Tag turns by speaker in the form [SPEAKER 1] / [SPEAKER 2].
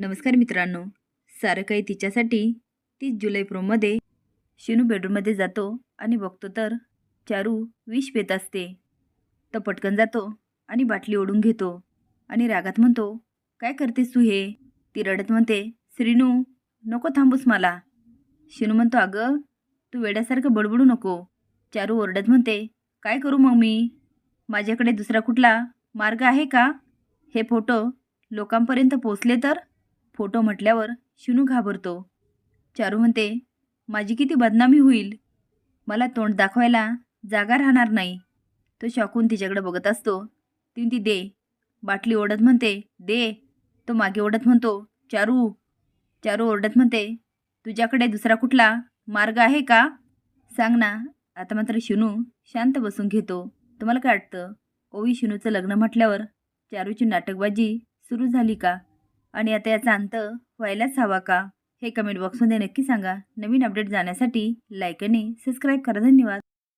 [SPEAKER 1] नमस्कार मित्रांनो. सारं काही तिच्यासाठी तीस जुलै प्रोमध्ये शिनू बेडरूममध्ये जातो आणि बघतो तर चारू विष पेत असते. तर पटकन जातो आणि बाटली ओढून घेतो आणि रागात म्हणतो काय करतेस तू हे? ती रडत म्हणते श्रीनू नको थांबूस मला. शिनू म्हणतो अगं तू वेड्यासारखं बडबडू नको. चारू ओरडत म्हणते काय करू मग मी? माझ्याकडे दुसरा कुठला मार्ग आहे का? हे फोटो लोकांपर्यंत पोचले तर फोटो म्हटल्यावर शिनू घाबरतो. चारू म्हणते माझी किती बदनामी होईल. मला तोंड दाखवायला जागा राहणार नाही. तो शॉकून तिच्याकडे बघत असतो. ती ती दे. बाटली ओढत म्हणते दे. तो मागे ओढत म्हणतो चारू. चारू ओरडत म्हणते तुझ्याकडे दुसरा कुठला मार्ग आहे का? सांग ना. आता मात्र शिनू शांत बसून घेतो. तुम्हाला काय वाटतं? ओवी शिनूचं लग्न म्हटल्यावर चारूची नाटकबाजी सुरू झाली का? आणि आता याचा अंत व्हायलाच हवा का? हे कमेंट बॉक्समध्ये नक्की सांगा. नवीन अपडेट जाण्यासाठी लाईक आणि सबस्क्राईब करा. धन्यवाद.